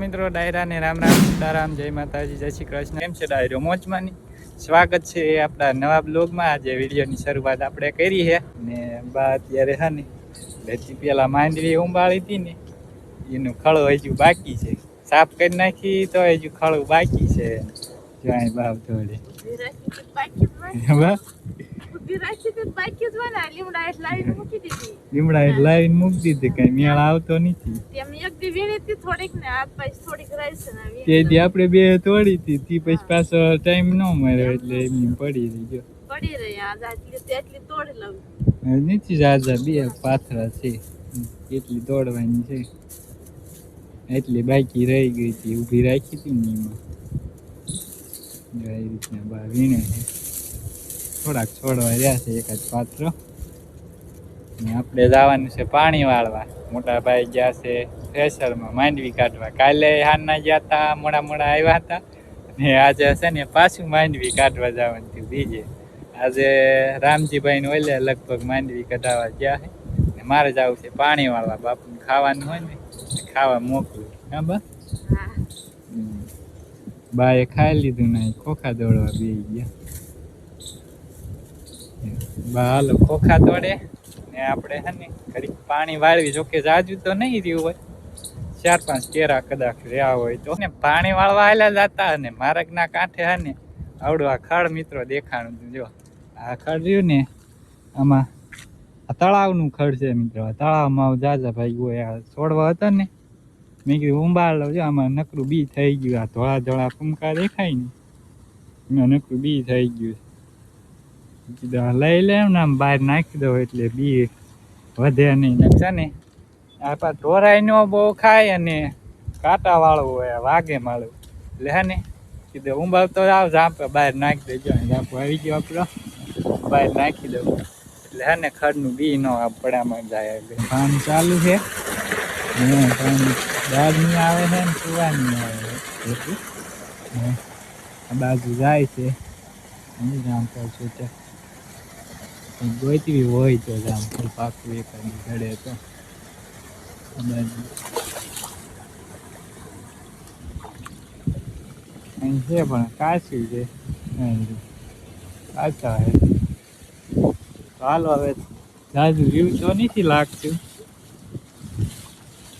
મિત્રો ડાયરા ને રામ રામ સીતારામ જય માતાજી જય શ્રી કૃષ્ણ. કેમ છે ડાયરો? મોજમાંની સ્વાગત છે આપણા નવા બ્લોગમાં. આજે વિડીયોની શરૂઆત આપણે કરી છે ને બા અત્યારે હા ને લેતી પેલા માંડવી ઉંબાળી હતી ને એનું ખળો હજુ બાકી છે. સાફ કરી નાખી તો હજુ ખળું બાકી છે. જો અહીં બાપ લીમડા લાવીને મૂકી દીધી. કઈ મેળ આવતો નથી. તે દી આપણે બે તોડી હતી તી પછી પાછો ટાઈમ ન મળ્યો એટલે એમની પડી રહી ગયો. હવે નથી જાજા બે પાથરા છે એટલી દોડવાની છે. એટલી બાકી રહી ગઈ હતી ઊભી રાખી હતી ને એમાં. જો રીતના બા વીણે છે. થોડાક છોડવા રહ્યા છે એકાદ પાત્ર. આપણે જવાનું છે પાણી વાળવા મોટા ભાઈ ગયા છે થ્રેસરમાં માંડવી કાઢવા. કાલે હારના ગયા હતા મોડા મોડા આવ્યા હતા. ને આજે છે ને પાછું માંડવી કાઢવા જવાનું થયું બીજે. આજે રામજીભાઈ ને ઓલે લગભગ માંડવી કઢાવવા ગયા છે. ને મારે જવું છે પાણી વાળવા બાપુને ખાવાનું હોય ને ખાવા મોકલું. હા બા. બાએ ખાઈ લીધું ને ખોખા દોડવા બે ગયા. હાલો, ખોખા તોડે ને આપણે હે ને પાણી વાળવી. જોકે જાજુ તો નહીં રહ્યું હોય. ચાર પાંચ કેરા કદાચ રહ્યા હોય તો. ને પાણી વાળવા આવેલા જતા અને માર્ગના કાંઠે હે ને ખડ મિત્રો દેખાણું જો, આ ખડ રહ્યું ને આમાં આ તળાવનું ખડ છે મિત્રો. તળાવમાં જાજા ભાઈ હોય આ છોડવા હતા ને. મેં કીધું ઉંબાળ લઉં છું આમાં નકરું બી થઈ ગયું. આ ધોળા ધોળા ફૂમકા દેખાય ને. નકરું બી થઈ ગયું કીધું લઈ લે ને આમ બહાર નાખી દઉં એટલે બી વધે નહીં. છે ને આ ઢોરાઈનો બહુ ખાય અને કાંટા વાળું હોય વાગે માળું. એટલે હે ને કીધું ઉંબાળ તો આવ ઝાંપે બહાર નાખી દેજો. ઝાંપો આવી ગયો આપણો. બહાર નાખી દઉં. એટલે હે ને ખડનું બી નો આપણામાં જાય એટલે. કામ ચાલુ છે? દાળની આવે છે ને સુવાની આવે છે બાજુ જાય છે. જામફળ છે? ગોતવી હોય તો આમ પાકું એકાદી ઘડે તો. અહીં છે પણ કાચી છે. કાચા હે હાલ હવે જાજુ વ્યૂ તો નથી લાગતું.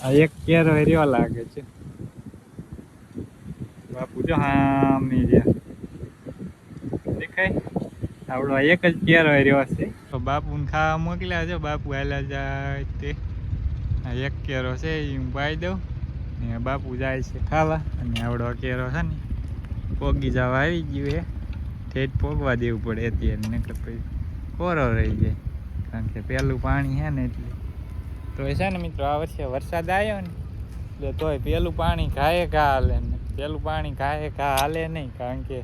આ એક કેરો રહ્યો લાગે છે. બાપુ જો હા મેં દેખાય? આવડો આ એક જ કેરો રહ્યો છે. તો બાપુને ખાવા મોકલ્યા છે, બાપુ હાલા જાય તે. એક કેરો છે, એ હું પાઈ દઉં. ને બાપુ જાય છે ખાવા, અને આવડો કેરો છે ને, પોગી જવા આવી ગયું એ ઠેઠ પોગવા દેવું પડે અત્યારે નકર પછી કોરો રહી જાય. કારણ કે પહેલું પાણી છે ને એટલે. તો એ છે ને મિત્રો, આ વર્ષે વરસાદ આવ્યો ને, એટલે તોય પહેલું પાણી ઘાએ ઘા હાલે ને. પેલું પાણી ઘાએ ઘા હાલે નહીં, કારણ કે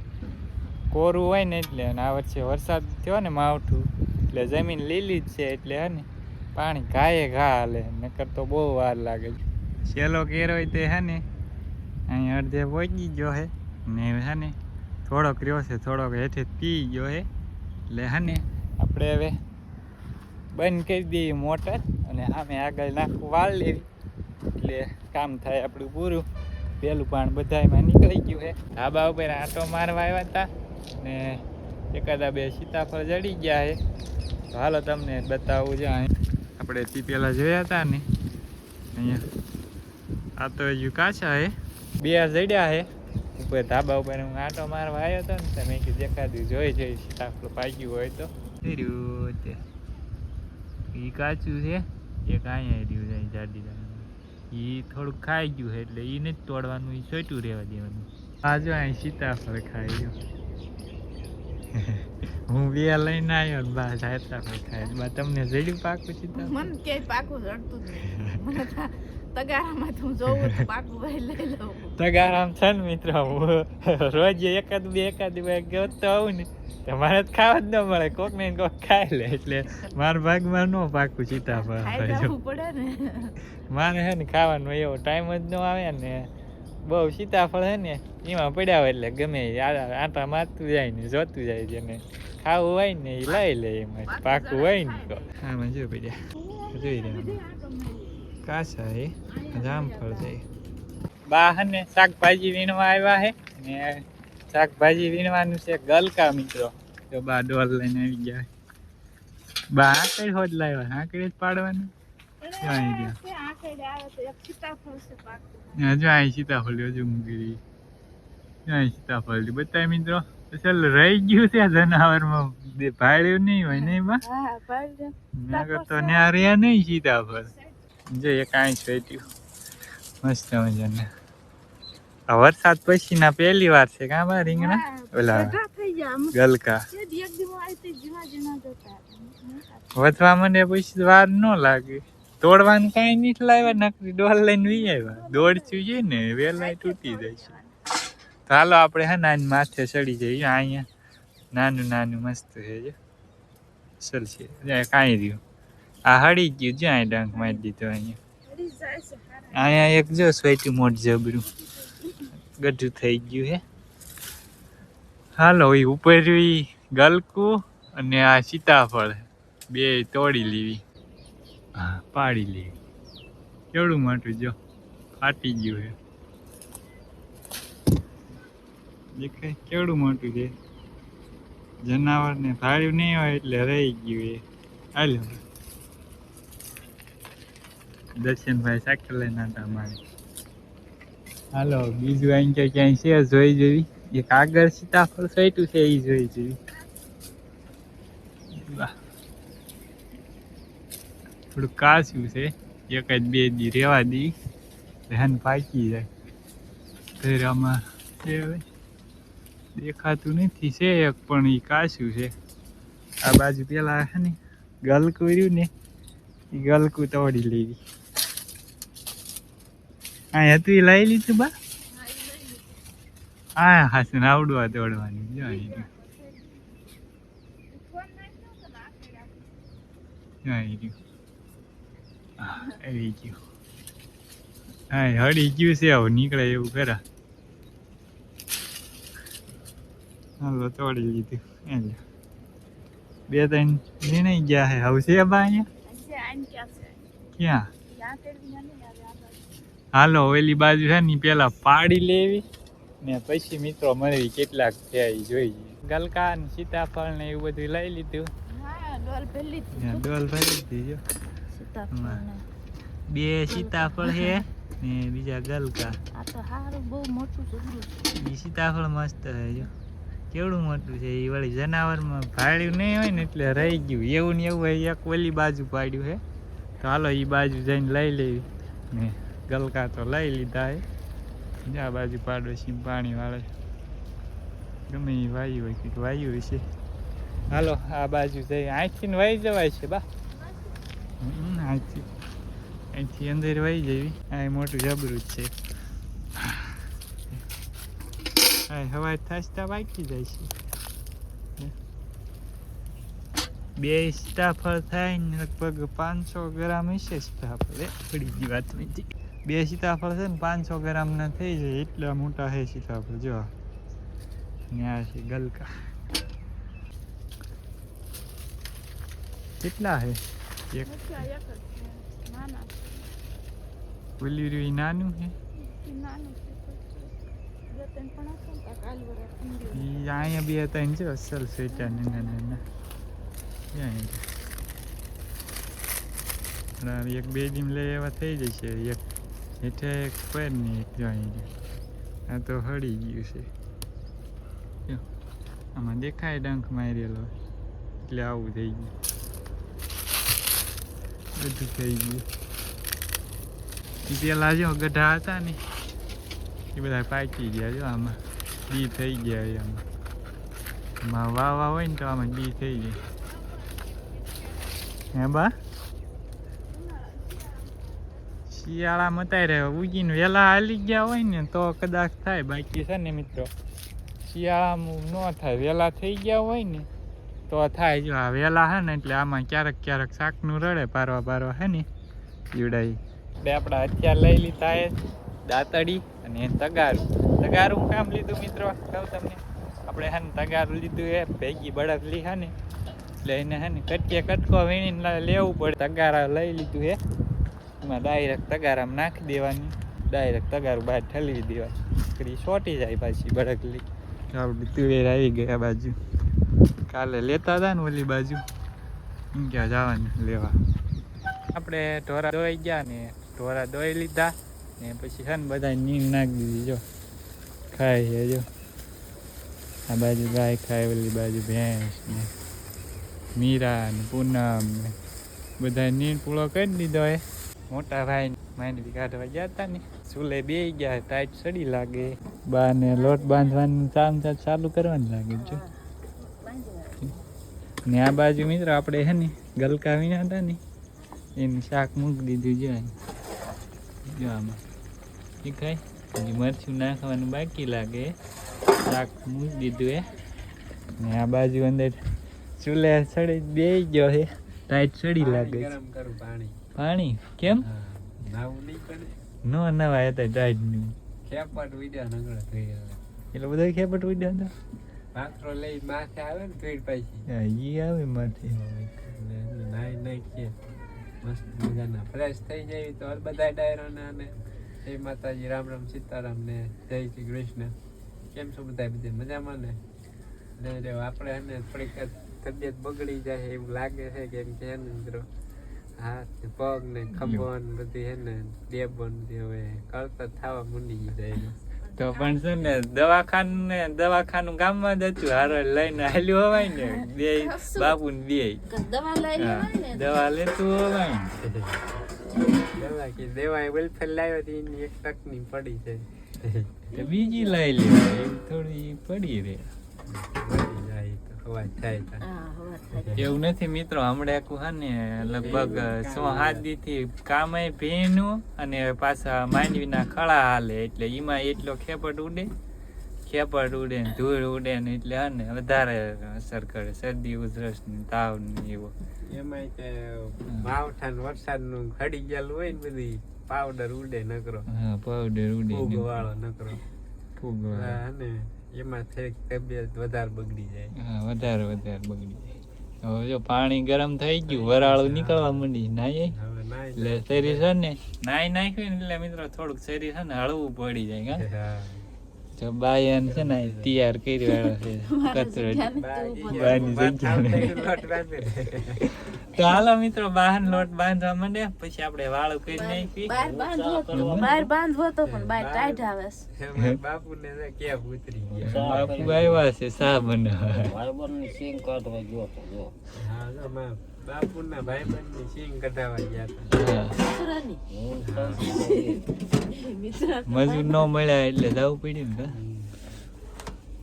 કોરું હોય ને એટલે અને આ વર્ષે વરસાદ થયો ને માવઠું, એટલે જમીન લીલી જ છે એટલે હે ને પાણી ઘાએ ઘા હાલે, નકર તો બહુ વાર લાગે છેલ્લો કેરો તે હે ને અહીં અડધે પહોંચી ગયો હે, ને હે ને થોડોક રહ્યો છે, થોડોક હેઠે પી ગયો હે, એટલે હે ને આપણે હવે બંધ કરી દઈએ મોટર અને આમે આગળ નાખવું વાળ લેવી એટલે કામ થાય આપણું પૂરું. પેલું પાણી બધાયમાં નીકળી ગયું હે. ધાબા ઉપર આંટો મારવા આવ્યા હતા. ને એકાદા બે સીતાફળ જડી ગયા છે હાલો તમને બતાવું છે આપણે તે પેલા જોયા હતા ને. અહીંયા. આ તો હજુ કાચા હે. બે જડ્યા હે. ઉપર ધાબા ઉપર હું આંટો મારવા આવ્યો હતો ને તમે કીધું દેખાડ્યું, જોઈ જોઈ, સીતાફળ પાક્યું હોય તો. એ કાચું છે. એક અહીંયા રહ્યું છે જાડી ઈ થોડુંક ખાઈ ગયું છે, એટલે ઈ નથી તોડવાનું, ઈ છોટું રહેવા દેવાનું. આ જો અહીં સીતાફળ ખાઈ ગયું. હું બે લઈને આવ્યો બા સીતાફળ ખાય બા તમને જડ્યું પાકું સીતાફળ મને કે પાકું જડતું જ મને તગારામાં તો જોઉં તો પાકું ભાઈ લઈ લઉં. તગારામ છે ને મિત્ર હું રોજ એકાદ બે એકાદ બે ગયો આવું ને. તો મારે ખાવા જ ન મળે કોક ને કોક ખાઈ લે એટલે મારા ભાગમાં ન પાકું જો. જવું પડે ને. મારે હે ને ખાવાનો એવો ટાઈમ જ ન આવે ને. બહુ સીતાફળ હે ને એમાં પડ્યા હોય એટલે ગમે આટા મારતું જાય ને જોતું જાય જેને. ખાવું હોય ને એ લઈ લે એમાં પાકું હોય ને તો. આમાં જો પડ્યા. જોઈ રહ્યા કાચા એ જામફળ છે. બા હે ને શાકભાજી વીણવા આવ્યા હે ને શાકભાજી વીણવાનું છે ગલકા મિત્રો. તો બા ડોલ લઈને આવી ગયા. બા આકડી હોજ લાવ્યા? આકડી જ પાડવાનું? આવી ગયા? હજુ અહીં સીતાફળ હજુ મૂકી અહીં સીતાફળ બતાય મિત્રો ચાલ રહી ગયું છે જનાવરમાં ભાડ્યું નહીં હોય નહીં બા નગર તો ન્યા રહ્યા નહીં સીતાફળ જો એક આઈ છોટ્યું મસ્ત મજાના આ વરસાદ પછી ના પહેલી વાર છે કાં બા રીંગણા ઓલા ગલકા. વધવા મને પછી વાર ન લાગે તોડવાનું કાંઈ નહીં લાવ્યા નકરી ડોલ લઈને વી આવ્યા. દોડ છે ને વેલા તૂટી જાય છે. તો હાલો આપણે હે ને, આની માથે ચડી જઈએ. અહીંયા નાનું નાનું મસ્ત છે જો. ચલ છે. કાંઈ રહ્યું. આ હળી ગયું જો અહીં ડંખ મારી દીધો અહીંયા. અહીંયા એક જો સ્વેટી મોટ જબરું. ગઢું થઈ ગયું હે. હાલો એ ઉપર ઈ ગલકું અને આ સીતાફળ. બે તોડી હા પાડી લે. કેવડું મોટું જો, ફાટી ગયું હે. દેખાય, કેવડું મોટું છે? જનાવરને ભાડ્યું નહીં હોય એટલે રહી ગયું એ હાલો. દર્શનભાઈ સાયકલ લઈને હતા અમારે. હાલો, બીજું અહીં ક્યાંય છે જોઈ જેવી એક આગળ સીતાફળ સોયટું છે એ જોઈ જેવી વાહ થોડું કાચું છે. એક જ બે દી રેવા દી. ધ્યાન પાકી જાય. ફેર આમાં દેખાતું નથી છે એક, પણ એ કાચું છે. આ બાજુ પેલા છે ને, ગલકું રહ્યું ને એ ગલકું તોડી લેવી આ હતું એ લઈ લીધું બા? હા હાસન આવડવા દોડવાની, જો અહીં રહ્યું. ફોન આવી ગયું હા હળી ગયું છે હવે નીકળે એવું ખરા હાલો તોડી લીધું. એ બે ત્રણ વીણાઈ ગયા હે હવે છે બા અહીંયા? ક્યાં. હાલો ઓલી બાજુ છે ને પેલા પાડી લેવી. ને પછી મિત્રો મળવી કેટલાક છે ઈ જોઈ ગલકા ને સીતાફળ ને એવું બધું લઈ લીધું. ડોલ ભરી જો. બે સીતાફળ છે ને બીજા ગલકા. આ તો હારું બહુ મોટું સીતાફળ મસ્ત છે જો. કેવડું મોટું છે એ વળી જનાવરમાં ભાડ્યું નહીં હોય ને એટલે રહી ગયું. એવું ને એવું હોય એક ઓલી બાજુ પાડ્યું છે તો હાલો એ બાજુ જઈને લઈ લેવી. ને ગલકા તો લઈ લીધા હે. આ બાજુ પાડોશી પાણી વાળે. ગમે એ વાયુ હોય કંઈક વાયુ હશે. હાલો આ બાજુ જઈ. અહીંથી વહી જવાય છે બા. હમ, અહીંથી અંદર વહી જવી. આ મોટું જબરું જ છે. હવા થાસતા વાગી જાય છે. બે સીતાફળ થાય ને લગભગ પાંચસો ગ્રામ હશે એ પડી ગઈ વાત બે સીતાફળ છે ને પાંચસો ગ્રામના થઈ જાય. એટલા મોટા છે સીતાફળ જો. આ છે ગલકા. કેટલા છે એક. ઓલી રહ્યું એ નાનું છે અહીંયા બે ત્રણ છે અસલ સ્વેટર નાના નાના એક બે ડીમ લઈ એવા થઈ જશે એક હેઠે એક પર ને એક જો અહીં જો. આ તો હળી ગયું છે આમાં દેખાય ડંખ મારેલો એટલે આવું થઈ ગયું બધું થઈ ગયું. પેલા જો ગઢા હતા ને, એ બધા પાકી ગયા જો આમાં. બી થઈ ગયા આમાં. આમાં વાવા હોય ને તો આમાં બી થઈ જાય હે બા? શિયાળામાં અત્યારે ઉગીને વહેલા હાલી ગયા હોય ને, તો કદાચ થાય. બાકી છે ને મિત્રો, શિયાળામાં ન થાય. વહેલા થઈ ગયા હોય ને તો થાય જો, આ વહેલા હે ને એટલે આમાં ક્યારેક ક્યારેક શાકનું રડે, પારવા પારવા હે ને, ઈવડાઈ. એટલે આપણા હથિયાર લઈ લીધા એ દાંતડી અને તગારું. તગારું કામ લીધું મિત્રો? કહું તમને. આપણે હે ને તગારું લીધું એ ભેગી બળદ લી હે ને, એટલે એને હે ને કટકે કટકો વીણીને લેવું પડે. તગારા લઈ લીધું હે, એમાં ડાયરેક્ટ તગારામાં નાખી દેવાની. ડાયરેક્ટ તગારું બહાર ઠલવી દેવાની. છોટી જાય પાછી બળકલી આપણી તુવેર આવી ગયા બાજુ. કાલે લેતા હતા ને ઓલી બાજુ. એમ ક્યાં જવાનું? લેવા. આપણે ઢોરા દોઈ ગયા ને ઢોરા દોઈ લીધા ને પછી છે ને બધા નીંદ નાખી દીધી, જો. ખાય છે, જો. આ બાજુ ગાય ખાય, ઓલી બાજુ ભેંસ ને મીરા ને પૂનમ ને બધા નીંદ પૂળો કરી દીધો એ મોટા ભાઈ માંડવી કાઢવા ગયા હતા ને. ચૂલે બે ગયા, ટાઈટ સડી લાગે. બા ને લોટ બાંધવાનું કામ ચાલ- કરવાનું લાગે, જો. ને આ બાજુ મિત્રો આપણે હે ને ગલકા વિના હતા ને એનું શાક મૂકી દીધું જો જોવામાં જો આમાં. એ ખાય? હજી મરચું નાખવાનું બાકી લાગે. શાક મૂકી દીધું એ ને આ બાજુ અંદર ચૂલે સડી બે ગયો છે ટાઈટ સડી લાગે પાણી. પાણી? કેમ? નો નવાય હતા ટાઈટનું. ખેપટ વિડ્યા નગળ થઈ એટલે બધા ખેપટ વિડ્યા હતા? પાત્રો લઈ માથે આવે ને પીડ પાછી. ઈ આવે માથે. નાઈ નાખીએ. મસ્ત મજાના ફ્રેશ થઈ જાય તો બધા ડાયરોના અને જય માતાજી રામ રામ સીતારામ ને જય શ્રી કૃષ્ણ. કેમ છો બધા? બધા મજામાં ને? ને જો આપણે એને થોડીક તબિયત બગડી જાય એવું લાગે છે કેમ કે એને મિત્રો? હાથ પગ ને ખંભો ને બધી હે ને ડેબો ને બધી હવે કરતા થવા મૂંડી જાય તો પણ છે ને દવાખાનું ને દવાખાનું ગામમાં જ હતું. હારો લઈને હાલ્યું હોવાય ને. બે બાપુ ને બે. દવા લઈ લેવાય ને? દવા લેતું હોવાય. દવા કે દેવાય વેલફેર લાવ્યો હતી એની એક તકની પડી છે તો બીજી લઈ લેવાય. થોડી પડી રે અવાજ થાય તા. હા હવા થાય એવું નથી મિત્રો હમણાં આખું હે ને લગભગ સો સાત દી થી કામે ભીનું અને પાછા માંડવીના ખળા હાલે એટલે એમાં એટલો ખેપટ ઉડે ખેપટ ઉડે ને ધૂળ ઉડે ને એટલે હે ને વધારે અસર કરે શરદી ઉધરસ ને તાવ ને એવો. એમાંય તે માવઠા ને વરસાદનું ખડી ગયેલું હોય ને બધી પાવડર ઉડે નકરો. હા પાવડર ઉડે ફૂગ વાળો નકરો. ફૂગ વાળો. ને એમાં થોડીક તબિયત વધારે બગડી જાય હા વધારે વધારે બગડી જાય હવે જો પાણી ગરમ થઈ ગયું વરાળું નીકળવા માંડી નાય હવે નાઈ એટલે શરીર છે ને નાઈ નાખ્યું ને એટલે મિત્રો થોડુંક શરીર છે ને હળવું પડી જાય હા. જો બાયન છે ને તૈયાર કરી વાળો છે કચરો બહારની જગ્યાએ. લોટ તો હાલો મિત્રો બહાર લોટ બાંધવા માંડે પછી આપણે વાળું કરી નાખી બહાર બાંધવો તો બહાર બાંધવો તો પણ બહાર ટાઈટ આવે બાપુ ને કે ઉતરી ગયા. બાપુ આવ્યા છે સા બનાવવા હા જો. ભાઈ બાપુના ની સિંગ કઢાવા ગયા હતા. હા. મજૂર ન મળ્યા એટલે જવું પડ્યું ને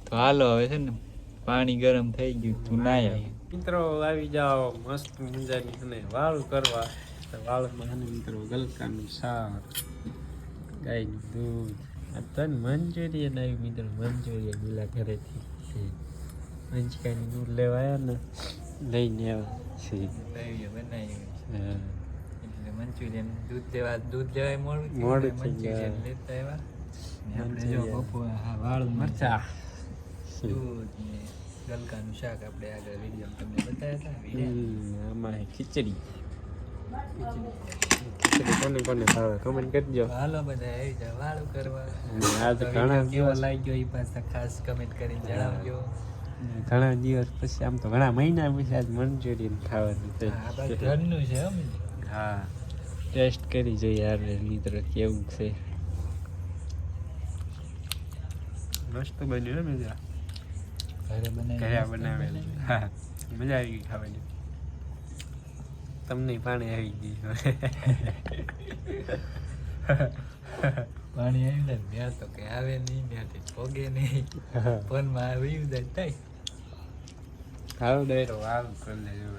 તો હાલો હવે છે ને પાણી ગરમ થઈ ગયું તું ના મિત્રો આવી જાઓ મસ્ત મજાની અને વાળું કરવા. વાળુમાં અને મિત્રો ગલકાનું શાક ગાયનું દૂધ. આ તન મંચુરિયન આવ્યું મિત્રો મંચુરિયન પેલા ઘરેથી મંચકાની દૂધ લેવા આવ્યા ને લઈને આવ્યા છે. મંચુરિયન દૂધ લેવા દૂધ લેવાય મોડું મોડું થઈ ગયા. લેતા આવ્યા વાળું મરચા. દૂધ ને ગલકાનું શાક આપણે આગળ વીડિયો તમને બતાવ્યા હતા આમાં ખીચડી. ખીચડી. કોને કોને ભાવે કમેન્ટ કરજો હાલો બધા વાળું કરવા. આજ ઘણા કેવો દિવસ લાગ્યો એ પાછા ખાસ કમેન્ટ કરીને જણાવજો. ઘણા દિવસ પછી આમ તો ઘણા મહિના પછી આજ મંચુરિયન ખાવાનું છે. હા, ઘરનું છે હા ટેસ્ટ કરી જોઈએ યાર મિત્ર કેવું છે. મસ્ત બન્યું ને મજા ઘરે બનાવેલ. હા મજા આવી ગઈ ખાવાની. તમને પાણી આવી ગયું પાણી આવી ને ત્યાં તો કે આવે નહીં ત્યાંથી પોગે નહીં. ફોનમાં આવી જાય થાય હાલ ડાયરો હાલ કરી લેજો.